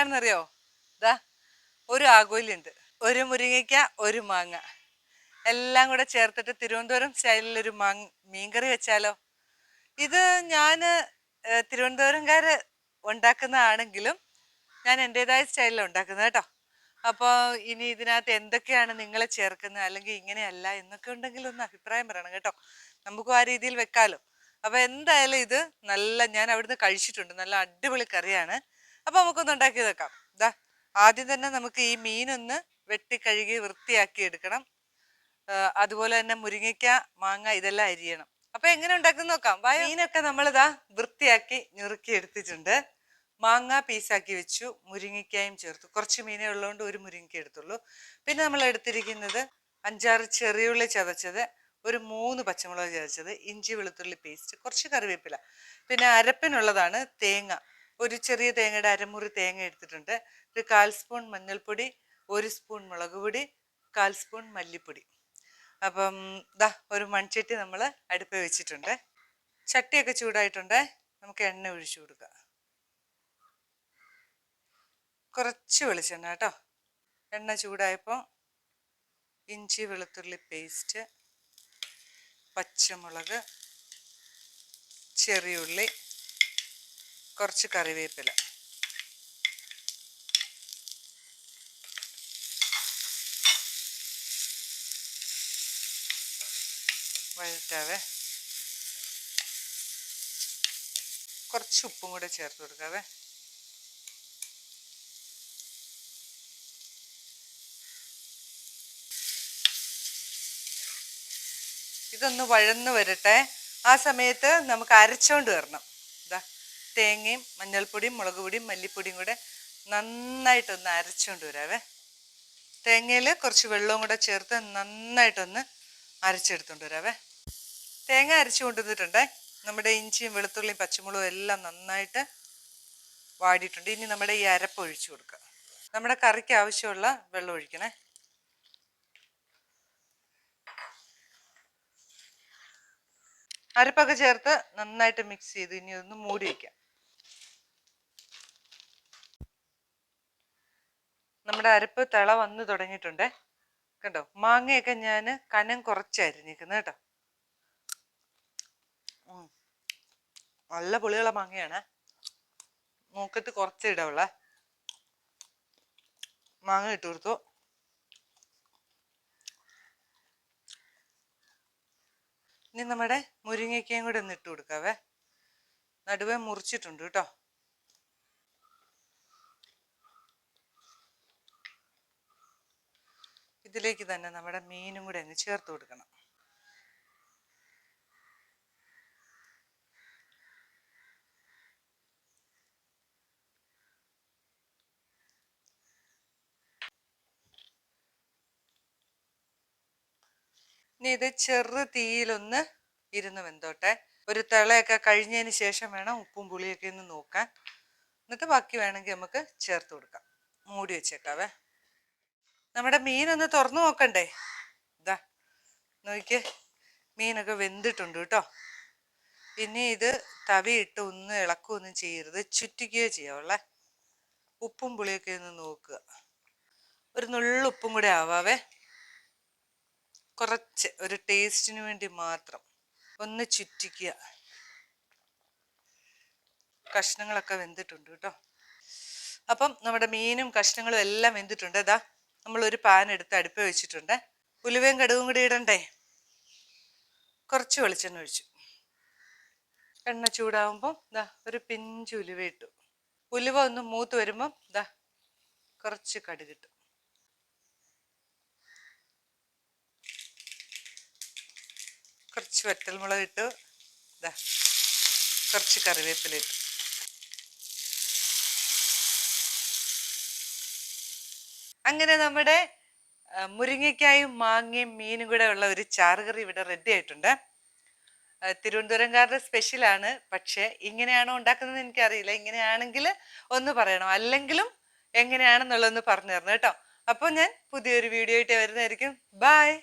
എന്താണെന്നറിയോ ഇതാ ഒരു ആഗോയിലുണ്ട്. ഒരു മുരിങ്ങയ്ക്ക ഒരു മാങ്ങ. എല്ലാം കൂടെ ചേർത്തിട്ട് തിരുവനന്തപുരം സ്റ്റൈലിൽ ഒരു മാങ്ങ മീൻകറി വെച്ചാലോ? ഇത് ഞാൻ തിരുവനന്തപുരംകാർ ഉണ്ടാക്കുന്നതാണെങ്കിലും ഞാൻ എന്റെതായ സ്റ്റൈലിൽ ഉണ്ടാക്കുന്നത് കേട്ടോ. അപ്പോൾ ഇനി ഇതിനകത്ത് എന്തൊക്കെയാണ് നിങ്ങളെ ചേർക്കുന്നത്? അല്ലെങ്കിൽ ഇങ്ങനെയല്ല എന്നൊക്കെ ഉണ്ടെങ്കിൽ ഒന്ന് അഭിപ്രായം പറയണം കേട്ടോ. നമുക്കും ആ രീതിയിൽ വെക്കാമല്ലോ അപ്പോൾ എന്തായാലും ഇത് നല്ല ഞാൻ അവിടുന്ന് കഴിച്ചിട്ടുണ്ട്. നല്ല അടിപൊളി കറിയാണ്. അപ്പോൾ നമുക്കൊന്ന് ഉണ്ടാക്കി നോക്കാം. ഇതാ ആദ്യം തന്നെ നമുക്ക് ഈ മീനൊന്ന് വെട്ടി കഴുകി വൃത്തിയാക്കി എടുക്കണം. അതുപോലെ തന്നെ മുരിങ്ങയ്ക്ക മാങ്ങ ഇതെല്ലാം അരിയണം. അപ്പൊ എങ്ങനെ ഉണ്ടാക്കുന്ന നോക്കാം. മീനൊക്കെ നമ്മളിതാ വൃത്തിയാക്കി ഞുറുക്കി എടുത്തിട്ടുണ്ട്. മാങ്ങ പീസാക്കി വെച്ചു മുരിങ്ങയ്ക്കായും ചേർത്തു. കുറച്ച് മീനേ ഉള്ളതുകൊണ്ട് ഒരു മുരിങ്ങയ്ക്ക എടുത്തുള്ളൂ. പിന്നെ നമ്മൾ എടുത്തിരിക്കുന്നത് അഞ്ചാറ് ചെറിയുള്ളി ചതച്ചത് ഒരു മൂന്ന് പച്ചമുളക് ചതച്ചത് ഇഞ്ചി വെളുത്തുള്ളി പേസ്റ്റ് കുറച്ച് കറിവേപ്പില. പിന്നെ അരപ്പിനുള്ളതാണ് തേങ്ങ. ഒരു ചെറിയ തേങ്ങയുടെ അരമുറി തേങ്ങ എടുത്തിട്ടുണ്ട്. ഒരു കാൽ സ്പൂൺ മഞ്ഞൾപ്പൊടി ഒരു സ്പൂൺ മുളക് പൊടി കാൽ സ്പൂൺ മല്ലിപ്പൊടി. അപ്പം ദാ ഒരു മൺചട്ടി നമ്മൾ അടുപ്പ് വെച്ചിട്ടുണ്ട്. ചട്ടിയൊക്കെ ചൂടായിട്ടുണ്ട്. നമുക്ക് എണ്ണ ഒഴിച്ചു കൊടുക്കാം. കുറച്ച് വെളിച്ചെണ്ണ കേട്ടോ. എണ്ണ ചൂടായപ്പോൾ ഇഞ്ചി വെളുത്തുള്ളി പേസ്റ്റ് പച്ചമുളക് ചെറിയുള്ളി കുറച്ച് കറിവേപ്പില. വഴറ്റാവേ കുറച്ച് ഉപ്പും കൂടെ ചേർത്ത് കൊടുക്കാവേ. ഇതൊന്ന് വഴന്ന് വരട്ടെ. ആ സമയത്ത് നമുക്ക് അരച്ചോണ്ട് വരണം. തേങ്ങയും മഞ്ഞൾപ്പൊടിയും മുളക് പൊടിയും മല്ലിപ്പൊടിയും കൂടെ നന്നായിട്ടൊന്ന് അരച്ചുകൊണ്ട് വരാവേ. തേങ്ങയിൽ കുറച്ച് വെള്ളവും കൂടെ ചേർത്ത് നന്നായിട്ടൊന്ന് അരച്ചെടുത്തുകൊണ്ട് വരാവേ. തേങ്ങ അരച്ചു കൊണ്ടുവന്നിട്ടുണ്ടേ. നമ്മുടെ ഇഞ്ചിയും വെളുത്തുള്ളിയും പച്ചമുളകും എല്ലാം നന്നായിട്ട് വാടിയിട്ടുണ്ട്. ഇനി നമ്മുടെ ഈ അരപ്പ് ഒഴിച്ചു കൊടുക്കുക നമ്മുടെ കറിക്ക് ആവശ്യമുള്ള വെള്ളം ഒഴിക്കണേ. അരപ്പൊക്കെ ചേർത്ത് നന്നായിട്ട് മിക്സ് ചെയ്ത് ഇനി ഒന്ന് മൂടി വയ്ക്കാം നമ്മുടെ അരപ്പ് തിള വന്ന് തുടങ്ങിയിട്ടുണ്ട്. കണ്ടോ? മാങ്ങയൊക്കെ ഞാൻ കനം കുറച്ചായിരിക്കുന്നത് കേട്ടോ. നല്ല പുളിയുള്ള മാങ്ങയാണ്. മൂക്കത്ത് കുറച്ച് ഇടവുള്ള മാങ്ങ ഇട്ട് കൊടുത്തു. ഇനി നമ്മുടെ മുരിങ്ങയ്ക്കയും കൂടെ ഒന്ന് ഇട്ട് കൊടുക്കാവേ. നടുവേ മുറിച്ചിട്ടുണ്ട് കേട്ടോ. ഇതിലേക്ക് തന്നെ നമ്മുടെ മീനും കൂടെ അങ്ങ് ചേർത്ത് കൊടുക്കണം. ഇനി ഇത് ചെറു തീയിലൊന്ന് ഇരുന്ന് വെന്തോട്ടെ. ഒരു തിളയൊക്കെ കഴിഞ്ഞതിന് ശേഷം വേണം ഉപ്പും പുളിയൊക്കെ ഒന്ന് നോക്കാൻ. എന്നിട്ട് ബാക്കി വേണമെങ്കിൽ നമുക്ക് ചേർത്ത് കൊടുക്കാം. മൂടി വെച്ചേക്കാവേ. നമ്മുടെ മീനൊന്ന് തുറന്നു നോക്കണ്ടേ? ഇതാ നോക്കിയേ. മീനൊക്കെ വെന്തിട്ടുണ്ട് കേട്ടോ. പിന്നെ ഇത് തവിയിട്ട് ഒന്ന് ഇളക്കുകയൊന്നും ചെയ്യരുത് ചുറ്റിക്കുകയോ ചെയ്യാവുള്ളേ ഉപ്പും പുളിയൊക്കെ ഒന്ന് നോക്കുക. ഒരു നുള്ളു ഉപ്പും കൂടെ ആവാവേ. കുറച്ച് ഒരു ടേസ്റ്റിന് വേണ്ടി മാത്രം ഒന്ന് ചുറ്റിക്കുക. കഷ്ണങ്ങളൊക്കെ വെന്തിട്ടുണ്ട് കേട്ടോ. അപ്പം നമ്മുടെ മീനും കഷ്ണങ്ങളും എല്ലാം വെന്തിട്ടുണ്ട്. ഇതാ നമ്മൾ ഒരു പാൻ എടുത്ത് അടുപ്പ് വെച്ചിട്ടുണ്ട്. ഉലുവയും കടുകും കൂടി ഇടണ്ടേ? കുറച്ച് വെളിച്ചെണ്ണ ഒഴിച്ചു. എണ്ണ ചൂടാവുമ്പോൾ ഇതാ ഒരു പിഞ്ച് ഉലുവ ഇട്ടു. ഉലുവ ഒന്ന് മൂത്ത് വരുമ്പം ഇതാ കുറച്ച് കടുകിട്ടു കുറച്ച് വറ്റൽമുളക് ഇട്ടു. ഇതാ കുറച്ച് കറിവേപ്പില ഇട്ടു. അങ്ങനെ നമ്മുടെ മുരിങ്ങയ്ക്കായും മാങ്ങയും മീനും കൂടെ ഉള്ള ഒരു ചാറുകറി ഇവിടെ റെഡി ആയിട്ടുണ്ട്. തിരുവനന്തപുരംകാരുടെ സ്പെഷ്യലാണ് പക്ഷേ ഇങ്ങനെയാണോ ഉണ്ടാക്കുന്നത് എനിക്കറിയില്ല. ഇങ്ങനെയാണെങ്കിൽ ഒന്ന് പറയണം. അല്ലെങ്കിലും എങ്ങനെയാണെന്നുള്ളതൊന്ന് പറഞ്ഞു തരണം കേട്ടോ. അപ്പോൾ ഞാൻ പുതിയൊരു വീഡിയോ ആയിട്ട് വരുന്നതായിരിക്കും. ബായ്